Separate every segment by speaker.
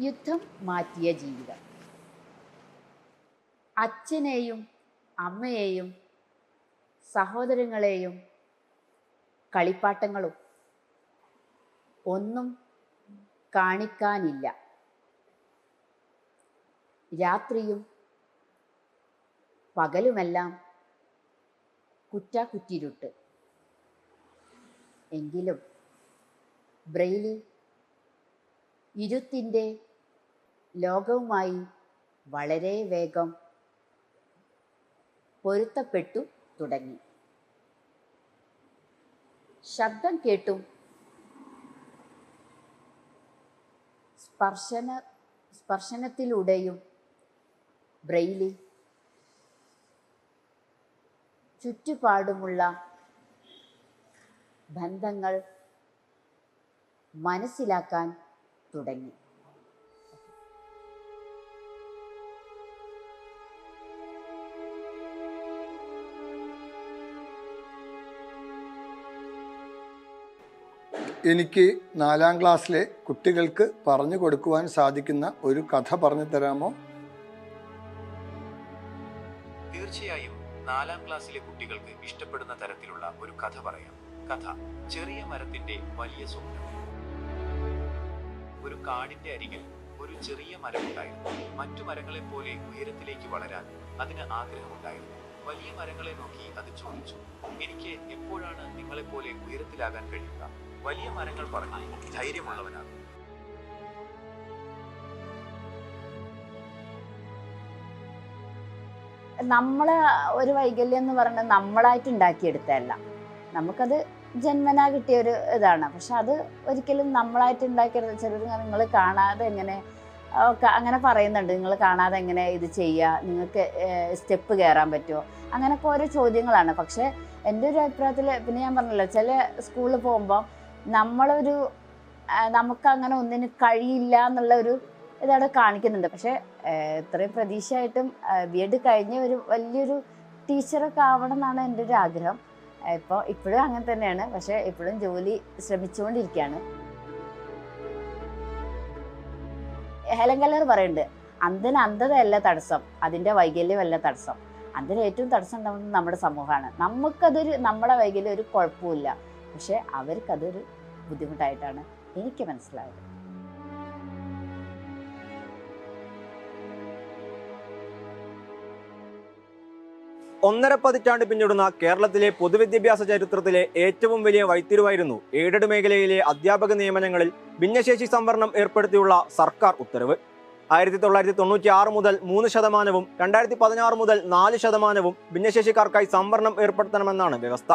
Speaker 1: യുദ്ധം മാറ്റിയ ജീവിതം. അച്ഛനെയും അമ്മയെയും സഹോദരങ്ങളെയും കളിപ്പാട്ടങ്ങളും ഒന്നും കാണിക്കാനില്ല. രാത്രിയും പകലുമെല്ലാം കുറ്റാക്കുറ്റിരുട്ട്. എങ്കിലും ബ്രെയിലി ഇരുത്തിന്റെ ലോകവുമായി വളരെ വേഗം പൊരുത്തപ്പെട്ടു തുടങ്ങി. ശബ്ദം കേട്ടും സ്പർശന സ്പർശനത്തിലൂടെയും ബ്രെയിലി ചുറ്റുപാടുമുള്ള ബന്ധങ്ങൾ മനസ്സിലാക്കാൻ തുടങ്ങി.
Speaker 2: എനിക്ക് നാലാം ക്ലാസ്സിലെ കുട്ടികൾക്ക് പറഞ്ഞു കൊടുക്കുവാൻ സാധിക്കുന്ന ഒരു കഥ പറഞ്ഞു തരാമോ?
Speaker 3: തീർച്ചയായും നാലാം ക്ലാസ്സിലെ കുട്ടികൾക്ക് ഇഷ്ടപ്പെടുന്ന തരത്തിലുള്ള ഒരു കഥ പറയാം. കഥ ചെറിയ മരത്തിന്റെ വലിയ സ്വപ്നം. ഒരു കാടിന്റെ അരികിൽ ഒരു ചെറിയ മരമുണ്ടായിരുന്നു. മറ്റു മരങ്ങളെ പോലെ ഉയരത്തിലേക്ക് വളരാൻ അതിന് ആഗ്രഹമുണ്ടായിരുന്നു. വലിയ മരങ്ങളെ നോക്കി അത് ചോദിച്ചു എനിക്ക് എപ്പോഴാണ് നിങ്ങളെപ്പോലെ ഉയരത്തിലാകാൻ കഴിയുക? വലിയ മരങ്ങൾ പറഞ്ഞു ധൈര്യമുള്ളവനാകും
Speaker 1: നമ്മളെ ഒരു വൈകല്യം എന്ന് പറയുന്നത് നമ്മളായിട്ട് ഉണ്ടാക്കിയെടുത്തതല്ല. നമുക്കത് ജന്മനാ കിട്ടിയ ഒരു ഇതാണ്. പക്ഷെ അത് ഒരിക്കലും നമ്മളായിട്ട് ഉണ്ടാക്കിയെടുത്ത ചിലർ നിങ്ങൾ കാണാതെ എങ്ങനെ അങ്ങനെ പറയുന്നുണ്ട്. നിങ്ങൾ കാണാതെ എങ്ങനെ ഇത് ചെയ്യുക? നിങ്ങൾക്ക് സ്റ്റെപ്പ് കയറാൻ പറ്റുമോ? അങ്ങനെയൊക്കെ ഓരോ ചോദ്യങ്ങളാണ്. പക്ഷെ എന്റെ ഒരു അഭിപ്രായത്തിൽ പിന്നെ ഞാൻ പറഞ്ഞല്ലോ ചില സ്കൂളിൽ പോകുമ്പോൾ നമ്മളൊരു ആ, നമുക്ക് അങ്ങനെ ഒന്നിന് കഴിയില്ല എന്നുള്ള ഒരു ഇതവിടെ കാണിക്കുന്നുണ്ട് പക്ഷെ ഇത്രയും പ്രതീക്ഷയായിട്ടും ബി എഡ് കഴിഞ്ഞ ഒരു വലിയൊരു ടീച്ചറൊക്കെ ആവണം എന്നാണ് എന്റെ ഒരു ആഗ്രഹം. ഇപ്പോൾ ഇപ്പോഴും അങ്ങനെ തന്നെയാണ്. പക്ഷെ ഇപ്പോഴും ജോലി ശ്രമിച്ചുകൊണ്ടിരിക്കുകയാണ്. ഹെലൻ പറയുന്നുണ്ട് അന്തിന് അന്ധതയല്ല തടസ്സം അതിന്റെ വൈകല്യമല്ല തടസ്സം. അതിന് ഏറ്റവും തടസ്സം ഉണ്ടാവുന്നത് നമ്മുടെ സമൂഹമാണ്. നമുക്കതൊരു നമ്മുടെ വൈകല്യം ഒരു കുഴപ്പമില്ല പക്ഷെ അവർക്കതൊരു ബുദ്ധിമുട്ടായിട്ടാണ് എനിക്ക് മനസ്സിലായത്.
Speaker 4: ഒന്നര പതിറ്റാണ്ട് പിന്നിടുന്ന കേരളത്തിലെ പൊതുവിദ്യാഭ്യാസ ചരിത്രത്തിലെ ഏറ്റവും വലിയ വൈത്തിരുവായിരുന്നു എയ്ഡഡ് മേഖലയിലെ അധ്യാപക നിയമനങ്ങളിൽ ഭിന്നശേഷി സംവരണം ഏർപ്പെടുത്തിയുള്ള സർക്കാർ ഉത്തരവ്. ആയിരത്തി തൊള്ളായിരത്തി തൊണ്ണൂറ്റി ആറ് മുതൽ മൂന്ന് ശതമാനവും രണ്ടായിരത്തി പതിനാറ് മുതൽ നാല് ശതമാനവും ഭിന്നശേഷിക്കാർക്കായി സംവരണം ഏർപ്പെടുത്തണമെന്നാണ് വ്യവസ്ഥ.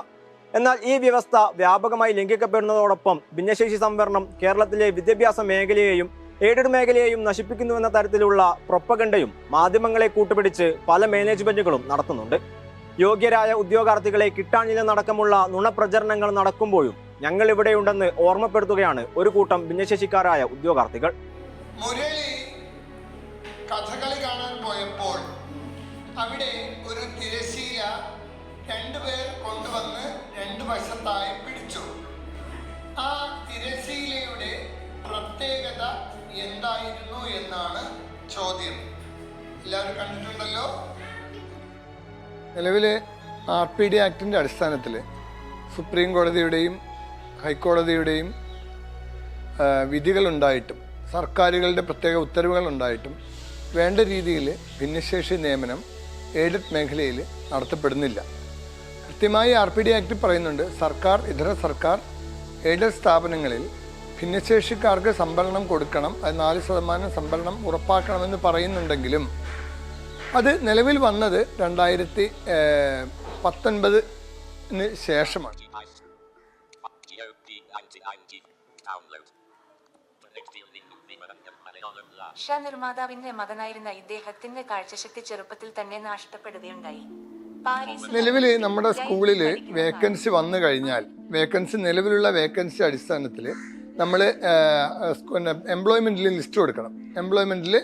Speaker 4: എന്നാൽ ഈ വ്യവസ്ഥ വ്യാപകമായി ലംഘിക്കപ്പെടുന്നതോടൊപ്പം ഭിന്നശേഷി സംവരണം കേരളത്തിലെ വിദ്യാഭ്യാസ മേഖലയെയും എയ്ഡഡ് മേഖലയെയും നശിപ്പിക്കുന്നുവെന്ന തരത്തിലുള്ള പ്രൊപ്പഗണ്ടയും മാധ്യമങ്ങളെ കൂട്ടുപിടിച്ച് പല മാനേജ്മെന്റുകളും നടത്തുന്നുണ്ട്. യോഗ്യരായ ഉദ്യോഗാർത്ഥികളെ കിട്ടാനില്ലെന്നടക്കമുള്ള നുണപ്രചരണങ്ങൾ നടക്കുമ്പോഴും ഞങ്ങൾ ഇവിടെയുണ്ടെന്ന് ഓർമ്മപ്പെടുത്തുകയാണ് ഒരു കൂട്ടം ഭിന്നശേഷിക്കാരായ ഉദ്യോഗാർത്ഥികൾ.
Speaker 2: മുരളി കഥകളി കാണാൻ പോയപ്പോൾ അവിടെ ഒരു തിരശീല രണ്ടുപേർ കൊണ്ടുവന്ന് രണ്ടു വശത്തായി പിടിച്ചു. ആ തിരശീലയുടെ പ്രത്യേകത എന്തായിരുന്നു എന്നാണ് ചോദ്യം. എല്ലാവരും കണ്ടിട്ടുണ്ടല്ലോ? നിലവിലെ ആർ പി ഡി ആക്ടിന്റെ അടിസ്ഥാനത്തിൽ സുപ്രീം കോടതിയുടെയും ഹൈക്കോടതിയുടെയും വിധികളുണ്ടായിട്ടും സർക്കാരുകളുടെ പ്രത്യേക ഉത്തരവുകൾ ഉണ്ടായിട്ടും വേണ്ട രീതിയിൽ ഭിന്നശേഷി നിയമനം എയ്ഡഡ് മേഖലയിൽ നടത്തപ്പെടുന്നില്ല. കൃത്യമായി ആർ പി ഡി ആക്ട് പറയുന്നുണ്ട്. സർക്കാർ ഇതര സർക്കാർ എയ്ഡഡ് സ്ഥാപനങ്ങളിൽ ഭിന്നശേഷിക്കാർക്ക് സംവരണം കൊടുക്കണം. അത് നാല് ശതമാനം സംവരണം ഉറപ്പാക്കണമെന്ന് പറയുന്നുണ്ടെങ്കിലും അത് നിലവിൽ വന്നത് രണ്ടായിരത്തി പത്തൊൻപതിന് ശേഷമാണ്.
Speaker 5: ഷാ നിർമ്മാതാവിന്റെ മകനായിരുന്ന ഇദ്ദേഹത്തിന്റെ കാഴ്ചശക്തി ചെറുപ്പത്തിൽ തന്നെ നഷ്ടപ്പെടുകയുണ്ടായി.
Speaker 2: നിലവിൽ നമ്മുടെ സ്കൂളിൽ വേക്കൻസി വന്നു കഴിഞ്ഞാൽ വേക്കൻസി നിലവിലുള്ള വേക്കൻസി അടിസ്ഥാനത്തിൽ നമ്മൾ എംപ്ലോയ്മെന്റിൽ ലിസ്റ്റ് കൊടുക്കണം. എംപ്ലോയ്മെന്റിൽ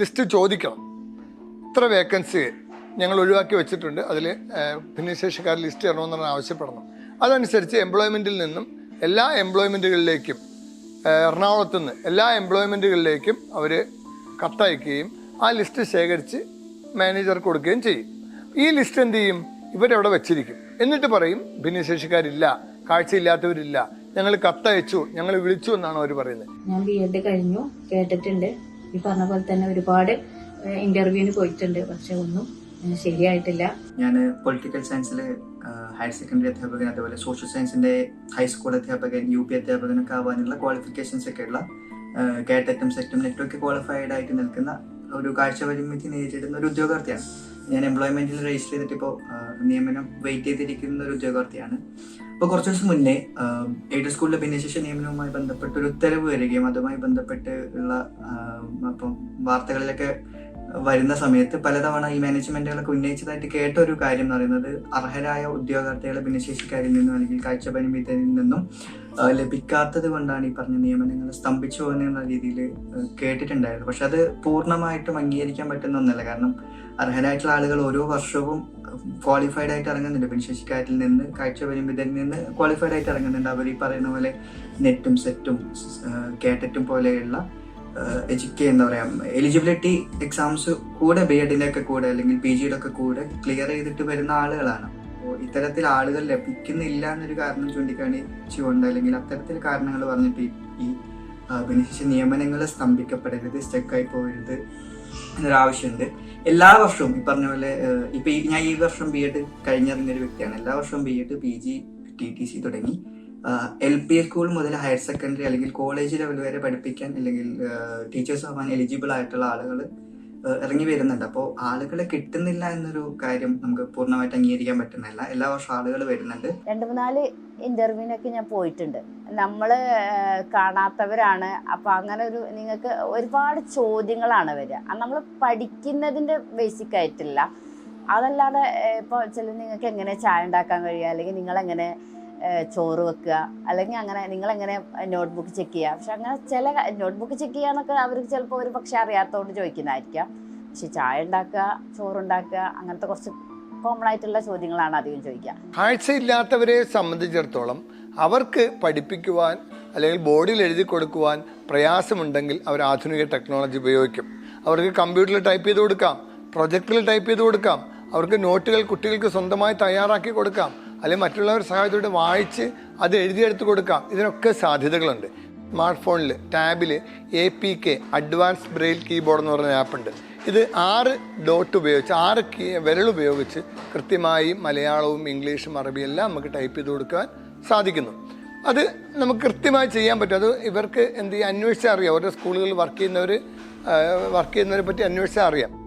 Speaker 2: ലിസ്റ്റ് ചോദിക്കണം. ഇത്ര വേക്കൻസി ഞങ്ങൾ ഒഴിവാക്കി വെച്ചിട്ടുണ്ട്. അതിൽ ഭിന്നശേഷിക്കാർ ലിസ്റ്റ് ചെയ്യണമെന്നാണ് ആവശ്യപ്പെടണം. അതനുസരിച്ച് എംപ്ലോയ്മെന്റിൽ നിന്നും എല്ലാ എംപ്ലോയ്മെന്റുകളിലേക്കും എറണാകുളത്തുനിന്ന് എല്ലാ എംപ്ലോയ്മെന്റുകളിലേക്കും അവർ കത്തയക്കുകയും ആ ലിസ്റ്റ് ശേഖരിച്ച് മാനേജർക്ക് കൊടുക്കുകയും ചെയ്യും. ഈ ലിസ്റ്റ് എന്ത് ചെയ്യും? ഇവരവിടെ വെച്ചിരിക്കും. എന്നിട്ട് പറയും ഭിന്നശേഷിക്കാരില്ല കാഴ്ചയില്ലാത്തവരില്ല. ഞങ്ങൾ കത്തയച്ചു ഞങ്ങൾ വിളിച്ചു എന്നാണ് അവർ പറയുന്നത്.
Speaker 6: ഞാൻ ബി എഡ് കഴിഞ്ഞു കേട്ടിട്ടുണ്ട്. ഈ പറഞ്ഞ പോലെ തന്നെ ഒരുപാട് ഇന്റർവ്യൂവിന് പോയിട്ടുണ്ട്. പക്ഷെ ഒന്നും ശരിയായിട്ടില്ല.
Speaker 7: ഞാൻ പൊളിറ്റിക്കൽ സയൻസിൽ ഹയർ സെക്കൻഡറി അധ്യാപകൻ അതുപോലെ സോഷ്യൽ സയൻസിന്റെ ഹൈസ്കൂൾ അധ്യാപകൻ യു പി അധ്യാപകനൊക്കെ ആവാനുള്ള ക്വാളിഫിക്കേഷൻസ് ഒക്കെ ഉള്ള കേട്ടറ്റും സെറ്റും നെറ്റും ഒക്കെ ക്വാളിഫൈഡ് ആയിട്ട് നിൽക്കുന്ന ഒരു കാഴ്ച പരിമിതി നേരിടുന്ന ഒരു ഉദ്യോഗാർത്ഥിയാണ്. ഞാൻ എംപ്ലോയ്മെന്റിൽ രജിസ്റ്റർ ചെയ്തിട്ട് ഇപ്പോൾ നിയമനം വെയിറ്റ് ചെയ്തിരിക്കുന്ന ഒരു ഉദ്യോഗാർത്ഥിയാണ്. അപ്പോൾ കുറച്ച് ദിവസം മുന്നേ എയ്ഡ് സ്കൂളിലെ ഭിന്നശേഷി നിയമനവുമായി ബന്ധപ്പെട്ട് ഒരു ഉത്തരവ് വരികയും അതുമായി ബന്ധപ്പെട്ട് ഉള്ള ഇപ്പം വാർത്തകളിലൊക്കെ വരുന്ന സമയത്ത് പലതവണ ഈ മാനേജ്മെന്റുകളൊക്കെ ഉന്നയിച്ചതായിട്ട് കേട്ട ഒരു കാര്യം എന്ന് പറയുന്നത് അർഹരായ ഉദ്യോഗാർത്ഥികളെ ഭിന്നശേഷിക്കാരിൽ നിന്നും അല്ലെങ്കിൽ കാഴ്ചപരിമിതരിൽ നിന്നും ലഭിക്കാത്തത് കൊണ്ടാണ് ഈ പറഞ്ഞ നിയമനങ്ങൾ സ്തംഭിച്ചു പോകുന്ന രീതിയിൽ കേട്ടിട്ടുണ്ടായിരുന്നു. പക്ഷെ അത് പൂർണമായിട്ടും അംഗീകരിക്കാൻ പറ്റുന്ന ഒന്നല്ല. കാരണം അർഹരായിട്ടുള്ള ആളുകൾ ഓരോ വർഷവും ക്വാളിഫൈഡ് ആയിട്ട് ഇറങ്ങുന്നുണ്ട്. ഭിന്നശേഷിക്കാരിൽ നിന്ന് കാഴ്ച പരിമിതരിൽ നിന്ന് ക്വാളിഫൈഡ് ആയിട്ട് ഇറങ്ങുന്നുണ്ട്. അവർ ഈ പറയുന്ന പോലെ നെറ്റും സെറ്റും കേട്ടറ്റും പോലെയുള്ള എഡ്യൂക്കേ എന്താ പറയാ എലിജിബിലിറ്റി എക്സാംസ് കൂടെ ബി എഡിന്റെ ഒക്കെ കൂടെ അല്ലെങ്കിൽ പി ജിയുടെ ഒക്കെ കൂടെ ക്ലിയർ ചെയ്തിട്ട് വരുന്ന ആളുകളാണ്. അപ്പോൾ ഇത്തരത്തിൽ ആളുകൾ ലഭിക്കുന്നില്ല എന്നൊരു കാരണം ചൂണ്ടിക്കാണിച്ചുകൊണ്ട് അല്ലെങ്കിൽ അത്തരത്തിൽ കാരണങ്ങൾ പറഞ്ഞിട്ട് ഈ- ഭിന്നശേഷി നിയമനങ്ങൾ സ്തംഭിക്കപ്പെടരുത് സ്റ്റക്കായി പോകരുത് എന്നൊരാവശ്യമുണ്ട് എല്ലാ വർഷവും ഈ പറഞ്ഞ പോലെ ഇപ്പം ഞാൻ ഈ വർഷം ബി എഡ് ഒരു വ്യക്തിയാണ്. എല്ലാ വർഷവും B Ed P G T T C തുടങ്ങി. എൽ പി സ്കൂൾ മുതൽ ഹയർ സെക്കൻഡറി അല്ലെങ്കിൽ കോളേജ് ലെവൽ വരെ പഠിപ്പിക്കാൻ അല്ലെങ്കിൽ ടീച്ചേഴ്സ് ആവാൻ എലിജിബിൾ ആയിട്ടുള്ള ആളുകൾ ഇറങ്ങി വരുന്നുണ്ട്. അപ്പോൾ ആളുകളെ കിട്ടുന്നില്ല എന്നൊരു കാര്യം നമുക്ക് പൂർണമായിട്ട് അംഗീകരിക്കാൻ പറ്റുന്നില്ല. എല്ലാ വർഷവും ആളുകൾ വരുന്നുണ്ട്.
Speaker 1: രണ്ട് മൂന്നാൽ ഇന്റർവ്യൂവിനൊക്കെ ഞാൻ പോയിട്ടുണ്ട്. നമ്മൾ കാണാത്തവരാണ്. അപ്പൊ അങ്ങനെ ഒരു നിങ്ങൾക്ക് ഒരുപാട് ചോദ്യങ്ങളാണ് വരിക. നമ്മൾ പഠിക്കുന്നതിന്റെ ബേസിക് ആയിട്ടില്ല. അതല്ലാതെ ഇപ്പോൾ ചില നിങ്ങൾക്ക് എങ്ങനെ ചായ ഉണ്ടാക്കാൻ കഴിയുക? അല്ലെങ്കിൽ നിങ്ങൾ എങ്ങനെ ചോറ് വെക്കുക. അല്ലെങ്കിൽ അങ്ങനെ നിങ്ങൾ നിങ്ങളെങ്ങനെ നോട്ട്ബുക്ക് ചെക്ക് ചെയ്യുക. പക്ഷെ അങ്ങനെ ചില നോട്ട്ബുക്ക് ചെക്ക് ചെയ്യാന്നൊക്കെ അവർക്ക് ചിലപ്പോൾ ഒരു പക്ഷെ അറിയാത്തതുകൊണ്ട് ചോദിക്കുന്നതായിരിക്കാം. പക്ഷെ ചായ ഉണ്ടാക്കുക ചോറുണ്ടാക്കുക അങ്ങനത്തെ കുറച്ച് കോമൺ ആയിട്ടുള്ള ചോദ്യങ്ങളാണ് അധികം ചോദിക്കുക.
Speaker 2: കാഴ്ചയില്ലാത്തവരെ സംബന്ധിച്ചിടത്തോളം അവർക്ക് പഠിപ്പിക്കുവാൻ അല്ലെങ്കിൽ ബോർഡിൽ എഴുതി കൊടുക്കുവാൻ പ്രയാസമുണ്ടെങ്കിൽ അവർ ആധുനിക ടെക്നോളജി ഉപയോഗിക്കും. അവർക്ക് കമ്പ്യൂട്ടറിൽ ടൈപ്പ് ചെയ്ത് കൊടുക്കാം പ്രൊജക്ടറിൽ ടൈപ്പ് ചെയ്ത് കൊടുക്കാം അവർക്ക് നോട്ടുകൾ കുട്ടികൾക്ക് സ്വന്തമായി തയ്യാറാക്കി കൊടുക്കാം. അല്ലെങ്കിൽ മറ്റുള്ളവർ സഹായത്തോടെ വായിച്ച് അത് എഴുതിയെടുത്ത് കൊടുക്കാം. ഇതിനൊക്കെ സാധ്യതകളുണ്ട്. സ്മാർട്ട് ഫോണിൽ ടാബിൽ A P K advance braille keyboard എന്ന് പറയുന്ന ആപ്പുണ്ട് ഇത് ആറ് ഡോട്ട് ഉപയോഗിച്ച് ആറ് കീ വിരൽ ഉപയോഗിച്ച് കൃത്യമായി മലയാളവും ഇംഗ്ലീഷും അറബിയും എല്ലാം നമുക്ക് ടൈപ്പ് ചെയ്ത് കൊടുക്കാൻ സാധിക്കുന്നു. അത് നമുക്ക് കൃത്യമായി ചെയ്യാൻ പറ്റും. അത് ഇവർക്ക് എന്ത് അന്വേഷിച്ചാൽ അറിയാം. ഓരോ സ്കൂളുകളിൽ വർക്ക് ചെയ്യുന്നവർ വർക്ക് ചെയ്യുന്നവരെ പറ്റി അന്വേഷിച്ചാൽ അറിയാം.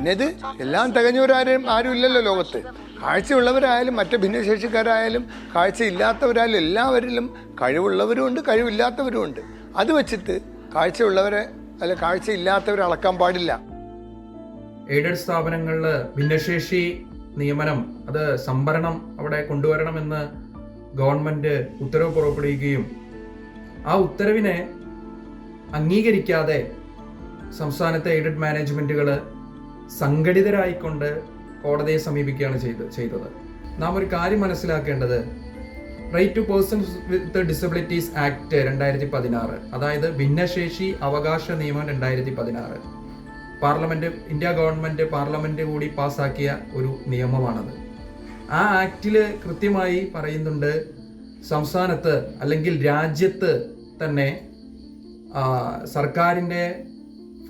Speaker 2: പിന്നെ ഇത് എല്ലാം തികഞ്ഞവരാരും ആരും ഇല്ലല്ലോ ലോകത്ത്. കാഴ്ചയുള്ളവരായാലും മറ്റ് ഭിന്നശേഷിക്കാരായാലും കാഴ്ചയില്ലാത്തവരായാലും എല്ലാവരിലും കഴിവുള്ളവരും ഉണ്ട് കഴിവില്ലാത്തവരും ഉണ്ട്. അത് വെച്ചിട്ട് കാഴ്ചയുള്ളവരെ അല്ല കാഴ്ചയില്ലാത്തവരെ അളക്കാൻ പാടില്ല.
Speaker 8: എയ്ഡഡ് സ്ഥാപനങ്ങളിൽ ഭിന്നശേഷി നിയമനം അത് സംഭരണം അവിടെ കൊണ്ടുവരണമെന്ന് ഗവൺമെന്റ് ഉത്തരവ് പുറപ്പെടുവിക്കുകയും ആ ഉത്തരവിനെ അംഗീകരിക്കാതെ സംസ്ഥാനത്തെ എയ്ഡഡ് മാനേജ്മെന്റുകൾ സംഘടിതരായിക്കൊണ്ട് കോടതിയെ സമീപിക്കുകയാണ് ചെയ്ത് ചെയ്തത്. നാം ഒരു കാര്യം മനസ്സിലാക്കേണ്ടത്. Right to persons with disabilities act രണ്ടായിരത്തി പതിനാറ് അതായത് ഭിന്നശേഷി അവകാശ നിയമം രണ്ടായിരത്തി പതിനാറ് പാർലമെന്റ് ഇന്ത്യ ഗവൺമെന്റ് പാർലമെന്റ് കൂടി പാസാക്കിയ ഒരു നിയമമാണത്. ആ ആക്റ്റിൽ കൃത്യമായി പറയുന്നുണ്ട് സംസ്ഥാനത്ത് അല്ലെങ്കിൽ രാജ്യത്ത് തന്നെ സർക്കാരിന്റെ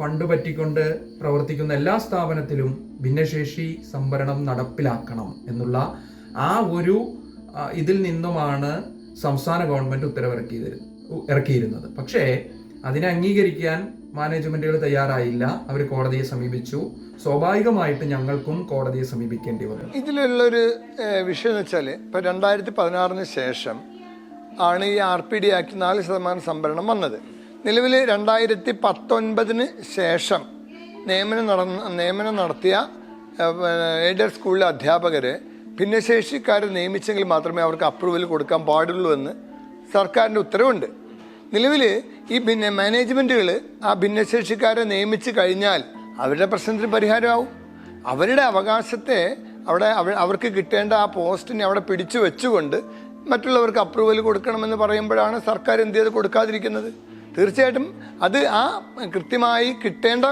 Speaker 8: ഫണ്ട് പറ്റിക്കൊണ്ട് പ്രവർത്തിക്കുന്ന എല്ലാ സ്ഥാപനത്തിലും ഭിന്നശേഷി സംവരണം നടപ്പിലാക്കണം എന്നുള്ള ആ ഒരു ഇതിൽ നിന്നുമാണ് സംസ്ഥാന ഗവൺമെന്റ് ഉത്തരവിറക്കിയത് ഇറക്കിയിരുന്നത്. പക്ഷേ അതിനെ അംഗീകരിക്കാൻ മാനേജ്മെന്റുകൾ തയ്യാറായില്ല. അവർ കോടതിയെ സമീപിച്ചു. സ്വാഭാവികമായിട്ട് ഞങ്ങൾക്കും കോടതിയെ സമീപിക്കേണ്ടി വന്നു.
Speaker 2: ഇതിലുള്ളൊരു വിഷയം എന്ന് വെച്ചാൽ ഇപ്പോൾ രണ്ടായിരത്തി പതിനാറിന് ശേഷം ആണ് ഈ ആർ പി ഡി ആക്ട് നാല് ശതമാനം സംഭരണം വന്നത്. നിലവിൽ രണ്ടായിരത്തി പത്തൊൻപതിന് ശേഷം നിയമനം നടന്ന നിയമനം നടത്തിയ എയ്ഡഡ് സ്കൂളിലെ അധ്യാപകർ ഭിന്നശേഷിക്കാരെ നിയമിച്ചെങ്കിൽ മാത്രമേ അവർക്ക് അപ്രൂവൽ കൊടുക്കാൻ പാടുള്ളൂ എന്ന് സർക്കാരിന്റെ ഉത്തരവുണ്ട്. നിലവിൽ ഈ ഭിന്ന മാനേജ്മെന്റുകൾ ആ ഭിന്നശേഷിക്കാരെ നിയമിച്ച് കഴിഞ്ഞാൽ അവരുടെ പ്രശ്നത്തിന് പരിഹാരമാവും. അവരുടെ അവകാശത്തെ അവിടെ അവ അവർക്ക് കിട്ടേണ്ട ആ പോസ്റ്റിനെ അവിടെ പിടിച്ചു വെച്ചുകൊണ്ട് മറ്റുള്ളവർക്ക് അപ്രൂവൽ കൊടുക്കണമെന്ന് പറയുമ്പോഴാണ് സർക്കാർ എന്ത് ചെയ്ത് കൊടുക്കാതിരിക്കുന്നത്? തീർച്ചയായിട്ടും അത് ആ കൃത്യമായി കിട്ടേണ്ട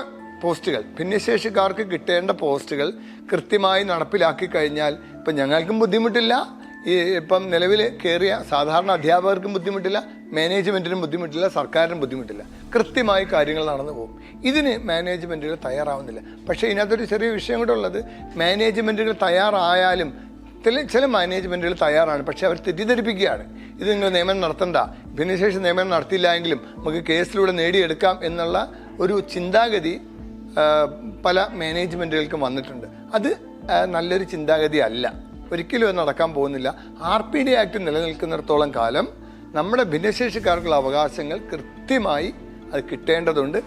Speaker 2: പോസ്റ്റുകൾ ഭിന്നശേഷിക്കാർക്ക് കിട്ടേണ്ട പോസ്റ്റുകൾ കൃത്യമായി നടപ്പിലാക്കി കഴിഞ്ഞാൽ ഇപ്പം ഞങ്ങൾക്കും ബുദ്ധിമുട്ടില്ല. ഈ ഇപ്പം നിലവിൽ കയറിയ സാധാരണ അധ്യാപകർക്കും ബുദ്ധിമുട്ടില്ല മാനേജ്മെന്റിനും ബുദ്ധിമുട്ടില്ല സർക്കാരിനും ബുദ്ധിമുട്ടില്ല. കൃത്യമായി കാര്യങ്ങൾ നടന്നു പോകും. ഇതിന് മാനേജ്മെന്റുകൾ തയ്യാറാവുന്നില്ല. പക്ഷേ ഇതിനകത്തൊരു ചെറിയ വിഷയം കൂടെ ഉള്ളത് മാനേജ്മെന്റുകൾ തയ്യാറായാലും ചില ചില മാനേജ്മെന്റുകൾ തയ്യാറാണ്. പക്ഷേ അവർ തെറ്റിദ്ധരിപ്പിക്കുകയാണ്. ഇത് നിങ്ങൾ നിയമനം നടത്തണ്ട. ഭിന്നശേഷി നിയമനം നടത്തിയില്ല എങ്കിലും നമുക്ക് കേസിലൂടെ നേടിയെടുക്കാം എന്നുള്ള ഒരു ചിന്താഗതി പല മാനേജ്മെന്റുകൾക്കും വന്നിട്ടുണ്ട്. അത് നല്ലൊരു ചിന്താഗതി അല്ല. ഒരിക്കലും അത് നടക്കാൻ പോകുന്നില്ല. ആർ പി ഡി ആക്ട് നിലനിൽക്കുന്നിടത്തോളം കാലം നമ്മുടെ ഭിന്നശേഷിക്കാർക്കുള്ള അവകാശങ്ങൾ കൃത്യമായി അത് കിട്ടേണ്ടതുണ്ട്.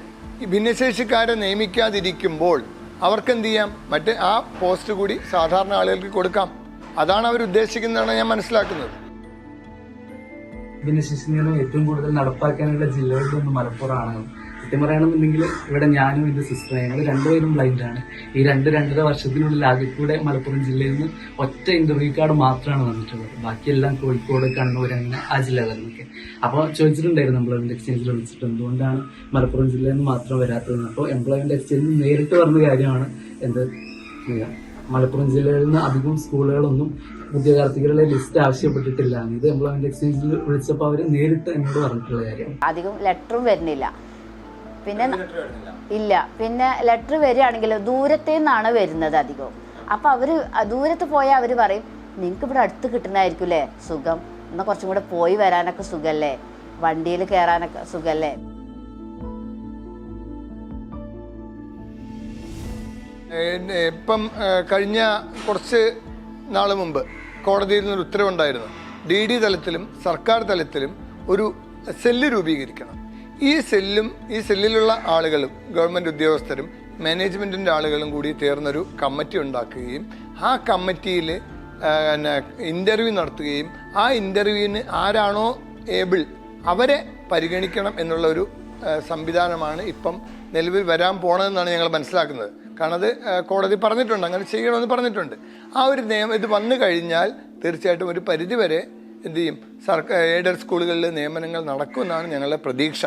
Speaker 2: ഈ ഭിന്നശേഷിക്കാരെ നിയമിക്കാതിരിക്കുമ്പോൾ അവർക്ക് എന്ത് ചെയ്യാം? മറ്റേ ആ പോസ്റ്റ് കൂടി സാധാരണ ആളുകൾക്ക് കൊടുക്കാം. അതാണ് അവർ ഉദ്ദേശിക്കുന്നതാണ് ഞാൻ മനസ്സിലാക്കുന്നത്.
Speaker 9: നിയമം ഏറ്റവും കൂടുതൽ നടപ്പാക്കാനുള്ള ജില്ലകളുടെ ഒന്ന് മലപ്പുറമാണ്. സത്യം പറയുകയാണെന്നുണ്ടെങ്കിൽ ഇവിടെ ഞാനും എന്റെ സിസ്റ്റർ ഞങ്ങൾ രണ്ടുപേരും ബ്ലൈൻഡ് ആണ്. ഈ രണ്ട് രണ്ടര വർഷത്തിനുള്ളിൽ ആകെ കൂടെ മലപ്പുറം ജില്ലയിൽ നിന്ന് ഒറ്റ ഇന്റർവ്യൂ കാർഡ് മാത്രമാണ് വന്നിട്ടുള്ളത്. ബാക്കിയെല്ലാം കോഴിക്കോട് കണ്ണൂർ അങ്ങനെ ആ ജില്ലകളിൽ നിന്നൊക്കെ അപ്പോൾ ചോദിച്ചിട്ടുണ്ടായിരുന്നു എംപ്ലോയ്മെന്റ് എക്സ്ചേഞ്ചിൽ വിളിച്ചിട്ട് എന്തുകൊണ്ടാണ് മലപ്പുറം ജില്ലയിൽ നിന്ന് മാത്രം വരാത്തത് അപ്പോൾ എംപ്ലോയ്മെന്റ് എക്സ്ചേഞ്ച് നേരിട്ട് പറഞ്ഞ കാര്യമാണ് എന്ത്? മലപ്പുറം ജില്ലയിൽ നിന്ന് അധികം സ്കൂളുകളൊന്നും ഉദ്യോഗാർത്ഥികളുടെ ലിസ്റ്റ് ആവശ്യപ്പെട്ടിട്ടില്ല. ഇത് എംപ്ലോയ്മെന്റ് എക്സ്ചേഞ്ചിൽ വിളിച്ചപ്പോൾ അവർ നേരിട്ട് എന്നോട് പറഞ്ഞിട്ടുള്ള കാര്യം.
Speaker 1: അധികം ലെറ്ററും വരുന്നില്ല. പിന്നെ ഇല്ല. പിന്നെ ലെറ്റർ വരികയാണെങ്കിൽ ദൂരത്തെ നിന്നാണ് വരുന്നത് അധികവും. അപ്പൊ അവർ അ- ദൂരത്ത് പോയാൽ അവർ പറയും നിങ്ങൾക്ക് ഇവിടെ അടുത്ത് കിട്ടുന്നതായിരിക്കും അല്ലേ സുഖം. എന്നാൽ കുറച്ചും കൂടെ പോയി വരാനൊക്കെ സുഖല്ലേ? വണ്ടിയിൽ കയറാനൊക്കെ സുഖല്ലേ?
Speaker 2: ഇപ്പം കഴിഞ്ഞ കുറച്ച് നാൾ മുമ്പ് കോടതിയിൽ നിന്നൊരു ഉത്തരവുണ്ടായിരുന്നു. ഡി ഡി തലത്തിലും സർക്കാർ തലത്തിലും ഒരു സെല്ല് രൂപീകരിക്കണം. ഈ സെല്ലും ഈ സെല്ലിലുള്ള ആളുകളും ഗവൺമെന്റ് ഉദ്യോഗസ്ഥരും മാനേജ്മെന്റിന്റെ ആളുകളും കൂടി ചേർന്നൊരു കമ്മിറ്റി ഉണ്ടാക്കുകയും ആ കമ്മിറ്റിയിൽ ഇന്റർവ്യൂ നടത്തുകയും ആ ഇന്റർവ്യൂവിന് ആരാണോ ഏബിൾ അവരെ പരിഗണിക്കണം എന്നുള്ള ഒരു സംവിധാനമാണ് ഇപ്പം നിലവിൽ വരാൻ പോണതെന്നാണ് ഞങ്ങൾ മനസ്സിലാക്കുന്നത്. കാരണം അത് കോടതി പറഞ്ഞിട്ടുണ്ട് അങ്ങനെ ചെയ്യണമെന്ന് പറഞ്ഞിട്ടുണ്ട്. ആ ഒരു നിയമം ഇത് വന്നു കഴിഞ്ഞാൽ തീർച്ചയായിട്ടും ഒരു പരിധിവരെ എന്ത് ചെയ്യും? സർക്കാർ എയ്ഡഡ് സ്കൂളുകളിൽ നിയമനങ്ങൾ നടക്കുമെന്നാണ് ഞങ്ങളുടെ പ്രതീക്ഷ.